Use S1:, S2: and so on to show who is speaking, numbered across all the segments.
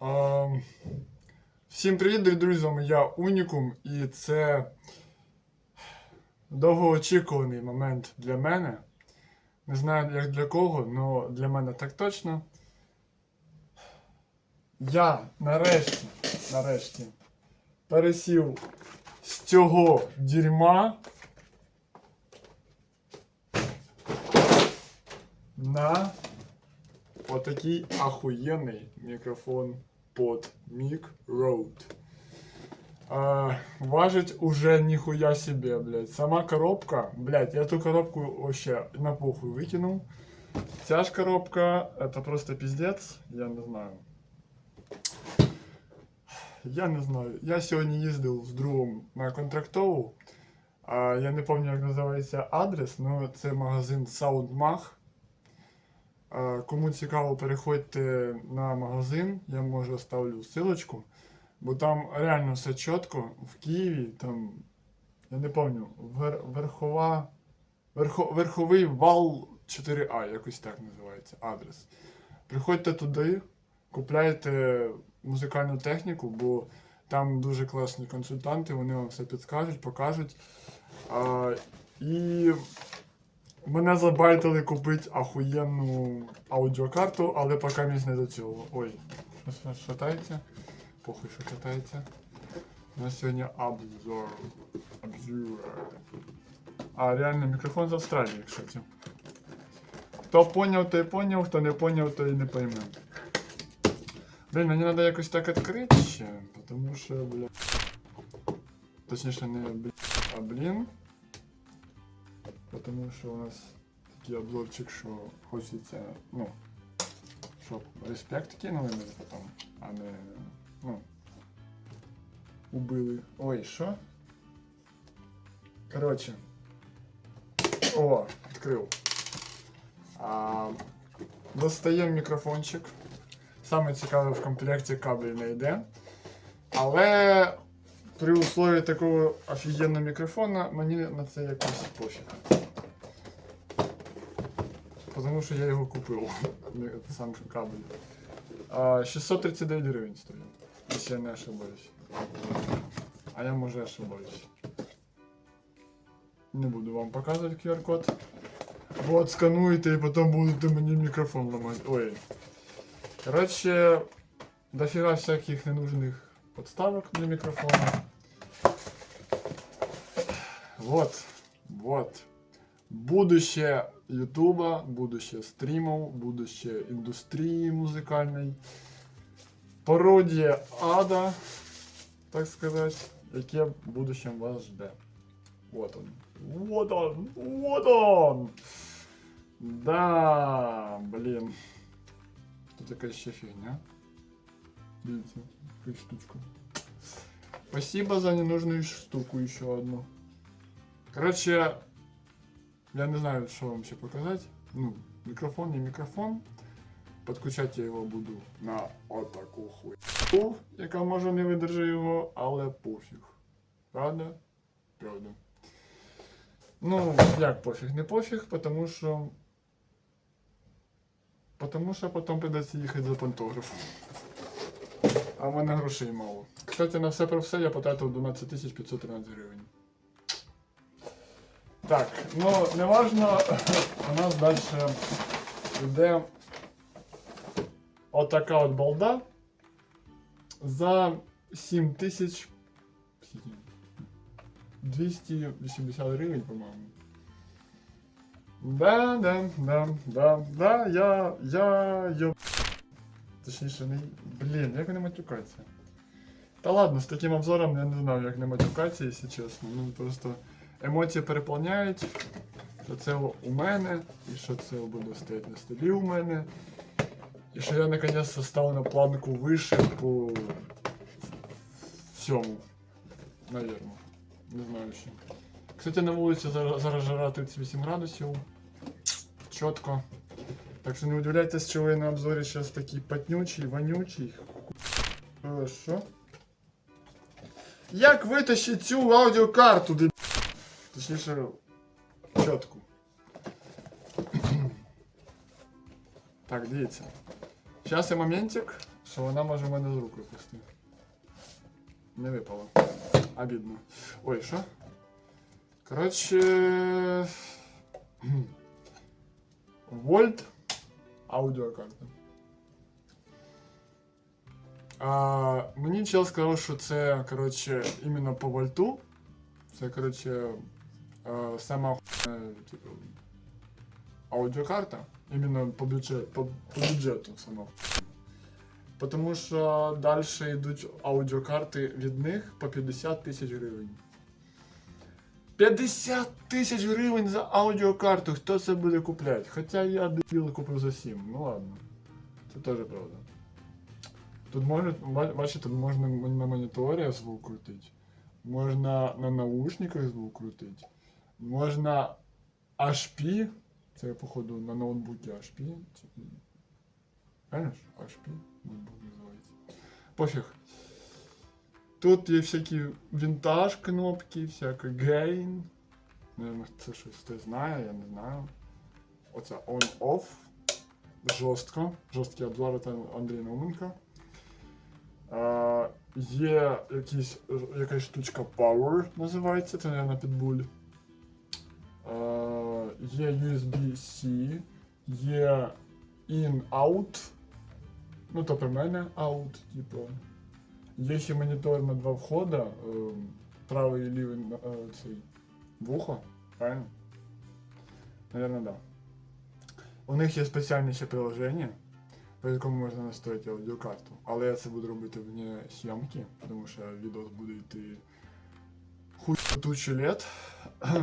S1: А, всім привіт, дорогі друзі, я Унікум, і це довгоочікуваний момент для мене. Не знаю, як для кого, але для мене так точно. Я нарешті, нарешті пересів з цього дерьма на отакий ахуєнний мікрофон под Mic Rode. А, важить уже ніхуя себе, блядь. Сама коробка, блядь, я ту коробку вообще на похуй выкинул. Ця ж коробка, это просто пиздец, я не знаю. Я не знаю. Я сьогодні їздив з другом на контрактову. А, я не пам'ятаю, як називається адрес, але це магазин SoundMag. Кому цікаво, переходьте на магазин, я може оставлю ссылочку, бо там реально все чітко. В Києві, там, я не пам'ятаю, вер, верхова, верхо, верховий вал 4А, якось так називається адрес. Приходьте туди, купляйте музикальну техніку, бо там дуже класні консультанти, вони вам все підскажуть, покажуть. А, і Мене забайтили купити ахуєнну аудіокарту, але поки місь не до цього. Ой, що шатається? Похуй, що шатається. У нас сьогодні обзор. Обзор. А, реально, мікрофон з Австралії, кстати. Хто поняв, той поняв, хто не поняв, той не пойме. Блін, мені треба якось так відкрити ще, тому що, бля. Точніше, не блін, а блін. Потому що у нас такий обзорчик, що хочеться, ну, щоб респект кинули мені потім, а не, ну, убили. Ой, що? Короче. О, відкрив. А, достаємо мікрофончик. Саме цікаве в комплекті кабель не йде. Але при условии такого офігенного мікрофона мені на це якось пофіг. Потому що я його купив. Сам кабель. А, 639 гривень стоїть. Якщо я не ошибаюсь. А я може ошибаюсь. Не буду вам показувати QR-код. Вот, скануєте і потім будете мені мікрофон ламати. Ой. Коротше, дофіга всяких ненужних подставок для микрофона. Вот, вот. Будущее Ютуба, будущее стримов, будущее индустрии музыкальной. Пародія ада, так сказать, яке в будущем вас жде. Вот он. Вот он! Вот он! Да, блин. Тут такая ще фигня. Видите, какую штучку. Спасибо за ненужную штуку еще одну. Короче, я не знаю, что вам ще показать. Ну, микрофон не микрофон. Подключати я його буду на отаку хуйню, яка може не видержи його, але пофіг. Правда? Правда. Ну, як пофіг, не пофіг, тому що. Потому що потім придеться їхати за пантографом. А в мене грошей мало. Кстати, на все про все я потратив 12 513 гривень. Так, ну неважно, у нас далі йде отака от балда за 7 тисяч 280 гривень, по-моєму. Да, да, да, да, да, я, я, я... Точніше, не... Блін, як не матюкатися? Та ладно, з таким обзором я не знаю, як не матюкатися, якщо чесно. Ну просто емоції переповняють, що це у мене, і що це буде стояти на столі у мене. І що я наконец-то став на планку вище по всьому. Наверно. Не знаю ще. Кстати, на вулиці зараз, жара 38 градусів. Чітко. Так що не удивляйтесь, що я на обзорі зараз такий потнючий, вонючий. Що? Як витащити цю аудіокарту, де... Точніше, чітку. Так, дивіться. Зараз є моментик, що вона може в мене з рук випасти. Не випало. Обідно. Ой, що? Коротше. Вольт. Аудіокарта. А, мені чел сказав, що це, коротше, іменно по вольту. Це, коротше, Е, сама охуєнна, типу, аудіокарта. Іменно по, бюджет, по, по бюджету сама. охуєнна. Тому що далі йдуть аудіокарти від них по 50 тисяч гривень. 50 тисяч гривень за аудіокарту, хто це буде купляти? Хоча я дебіл купив за 7, ну ладно. Це теж правда. Тут можна, бачите, тут можна на моніторі звук крутити. Можна на наушниках звук крутити. Можна HP. Це, походу, на ноутбуці HP. Правильно? HP ноутбук називається. Пофіг. Тут є всякі вінтаж кнопки, всяке гейн. Наверно, це щось хтось знає, я не знаю. Оце on-off. Жорстко. Жорсткий обзор це Андрій Науменко. Є якісь, якась штучка Power називається, це, мабуть, підбуль. Є USB-C, є in-out. Ну, то при мене out, типу. Є ще монітор на два входа, е, правий і лівий е, цей вухо, правильно? Наверно, да. У них є спеціальне ще приложення, по якому можна настроїти аудіокарту. Але я це буду робити вне зйомки, тому що відео буде йти хуй тучу лет.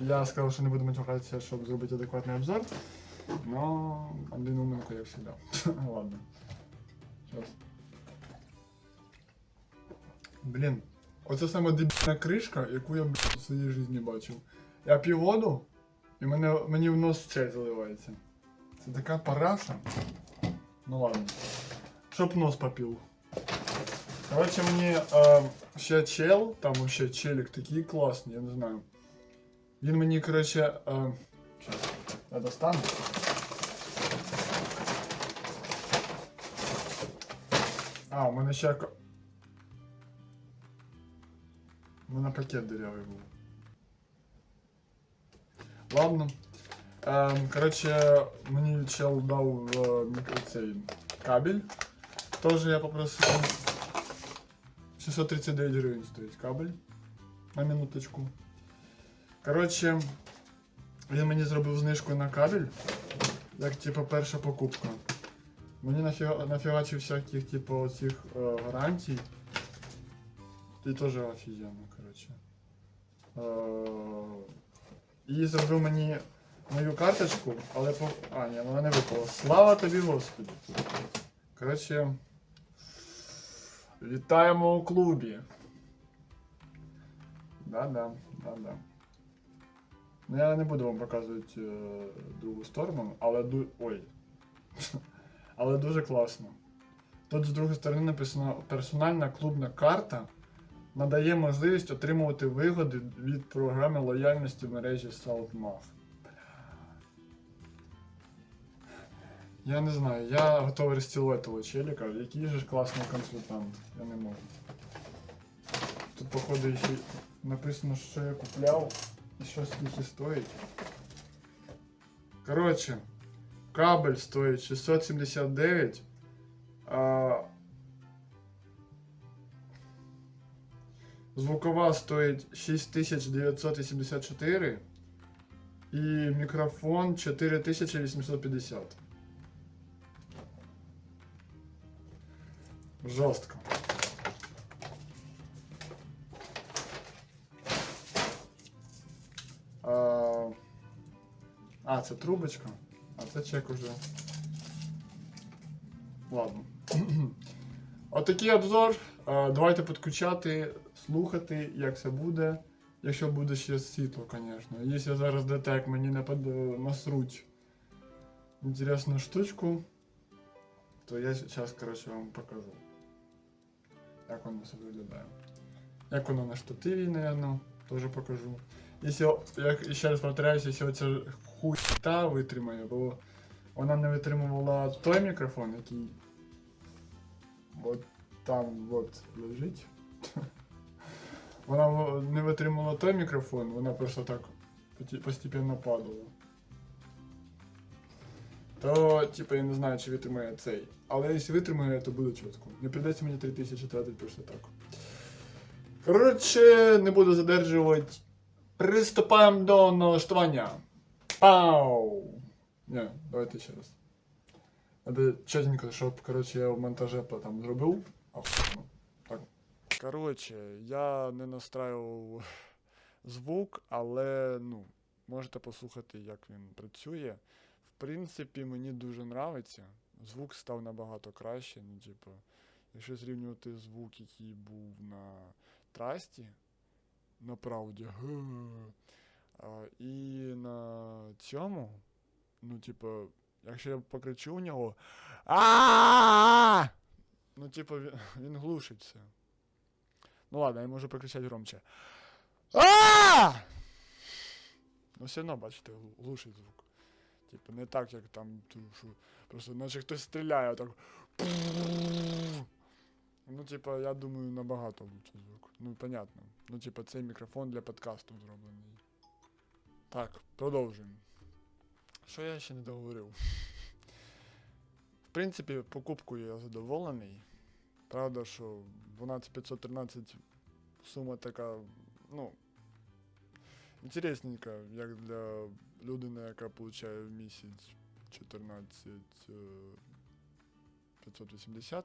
S1: Я сказав, що не буду мотивуватися, щоб зробити адекватний обзор. Но Андрій Нуменко, як завжди. Ладно. Сейчас. Блін, оце саме дебільна кришка, яку я блін, в своїй житті бачив. Я п'ю воду, і мене, мені в нос чай заливається. Це така параша. Ну ладно. Щоб нос попив. Коротше, мені е, ще чел, там ще челік такий класний, я не знаю. Він мені, коротше, е, щас, я достану. А, у мене ще. ко- У мене пакет дырявий був. Ладно. Ем, коротше, мені чел дав е, мікро- цей кабель. Тоже я попросив. 639 гривень стоїть кабель. На минуточку. Коротше, він мені зробив знижку на кабель. Як типу перша покупка. Мені нафіга, нафігачив всяких, типу, оцих е, гарантій. І теж офігенно, коротше. Е, і зробив мені мою карточку, але по. А, ні, вона не випала. Слава тобі, Господи. Коротше. Вітаємо у клубі. Да-да, да-да. Ну я не буду вам показувати е, другу сторону, але ду... Ой. але дуже класно. Тут з другої сторони написано персональна клубна карта надає можливість отримувати вигоди від програми лояльності в мережі SouthMath. Я не знаю, я готовий розцілувати того челіка, який же ж класний консультант. Я не можу. Тут, походу, ще написано, що я купляв і що скільки стоїть. Коротше, кабель стоїть 679. А... Звукова стоїть 6984 і мікрофон 4850. Жорстко. А, а, це трубочка, а це чек уже. Ладно. Отакий обзор. А, Давайте підключати, слухати, як це буде. Якщо буде ще світло, звісно. Якщо зараз детек мені не под... насруть інтересну штучку, то я зараз, коротше, вам покажу. Як воно все виглядає. Як воно на штативі, наверное, теж покажу. Якщо, як ще раз повторяюсь, якщо ця хуйта витримає, бо Вона не витримувала той мікрофон, який. От там от лежить. Вона не витримувала той мікрофон, вона просто так постепенно падала. То, типу, я не знаю, чи витримає цей. Але якщо витримає, то буде чітко. Не прийдеться мені 3000 тратити просто так. Коротше, не буду задержувати. Приступаємо до налаштування. Пау! Не, давайте ще раз. Надо чотенько, щоб, коротше, я в монтаже потім зробив. Охуєнно. Так. Коротше, я не настраював звук, але, ну, можете послухати, як він працює. Принципі, мені дуже нравиться. Звук став набагато краще. Ну, типу, якщо зрівнювати звук, який був на трасті, на правді, і на цьому, ну, типу, якщо я покричу у нього. а Ну, типу, він, він глушить все. Ну ладно, я можу покричати громче. а Ну, все одно, бачите, глушить звук. Типу, не так, як там, що просто наче хтось стріляє, так. Ну, типа, я думаю, набагато лучше звук. Ну, понятно. Ну, типа, цей мікрофон для подкасту зроблений. Так, продовжуємо. Що я ще не договорив? В принципі, покупкою я задоволений. Правда, що 12513 сума така, ну, інтересненька, як для людини, яка получає в місяць 14 е, 580.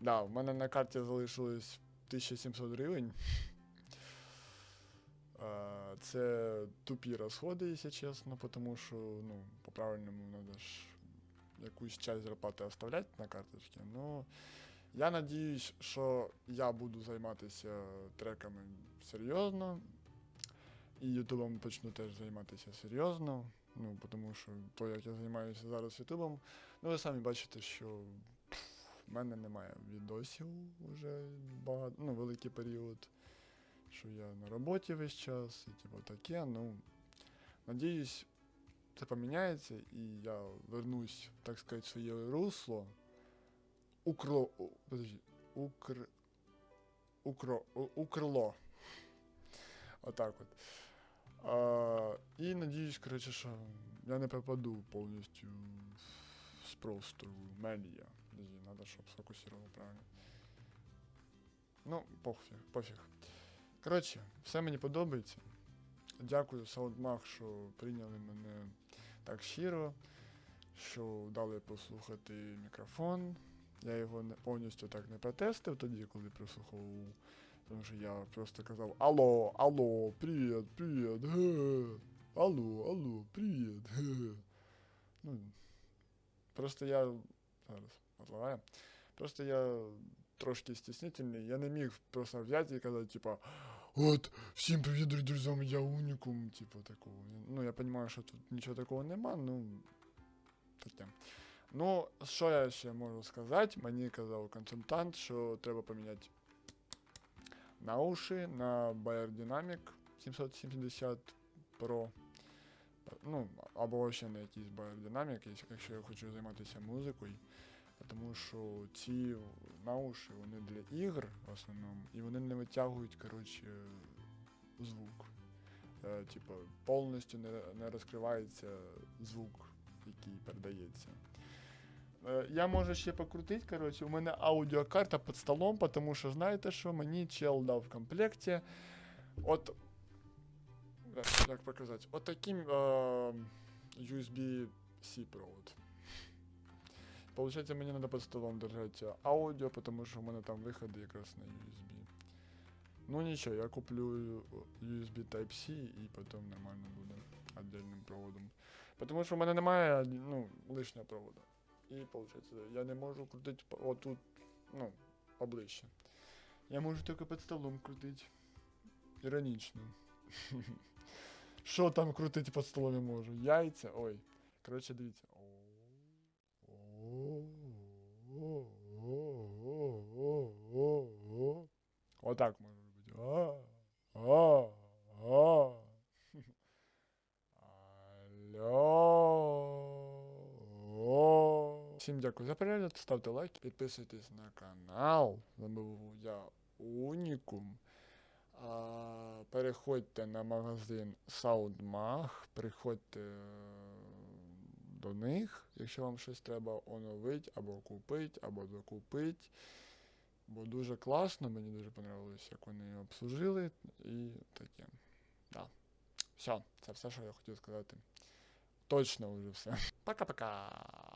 S1: Да, в мене на карті залишилось 1700 гривень. Е, Це тупі розходи, якщо чесно, тому що, ну, по-правильному треба ж якусь часть зарплати оставляти на карточці. Ну, я надіюсь, що я буду займатися треками серйозно. І Ютубом почну теж займатися серйозно. Ну, тому що то, як я займаюся зараз Ютубом, ну ви самі бачите, що в мене немає відосів вже багато, ну, великий період. Що я на роботі весь час, і типу таке. Ну, надіюсь, це поміняється, і я вернусь, так сказати, в своє русло. Укрло. у- Подожди. Укр. Укро. Укрло. Отак от. А, і надіюсь, коротше, що я не пропаду повністю з простору медіа. Подожди, надо, щоб сфокусував правильно. Ну, пофіг, пофіг. Коротше, все мені подобається. Дякую Soundmag, що прийняли мене так щиро, що дали послухати мікрофон. Я його повністю так не протестив тоді, коли прослуховував. Тому що я просто казав Алло, алло, привіт, привіт, ге. Алло, алло, привіт, ге. Ну, просто я. Зараз отлагаю. Просто я трошки стіснительний. Я не міг просто взяти і казати, типа, от, всім привіт, дорогі друзям, я унікум, типу такого. Ну, я розумію, що тут нічого такого нема, ну. Таке. Ну, що я ще можу сказати? Мені казав консультант, що треба поміняти Науші на Bayer Dynamic 770 Pro. Ну, або ще на якийсь Bayer Dynamic, якщо- я хочу займатися музикою. Тому що ці науші, вони для ігр в основному, і вони не витягують, коротше, звук. Е, типу, повністю не розкривається звук, який передається. Е, Я можу ще покрутити, коротше, у мене аудіокарта під столом, тому що знаєте що, мені чел дав в комплекті. От. Як показати? От таким е, USB-C провод. Получається, мені треба під столом держати аудіо, тому що в мене там виходи якраз на USB. Ну нічого, я куплю USB Type-C і потім нормально буде віддільним проводом. Тому що в мене немає ну, лишнього проводу. І виходить, я не можу крутити отут, ну, поближче. Я можу тільки під столом крутити. Іронічно. Що там крутити під столом я можу? Яйця? Ой. Коротше, дивіться. Отак можу робити. А, а, а. Алло. Всім дякую за перегляд, ставте лайк, підписуйтесь на канал. З був я Унікум. А, переходьте на магазин SoundMag, приходьте е, до них, якщо вам щось треба оновити, або купити, або докупити. Бо дуже класно, мені дуже понравилось, як вони обслужили і таке. Да. Все, це все, що я хотів сказати. Точно вже все. Пока-пока.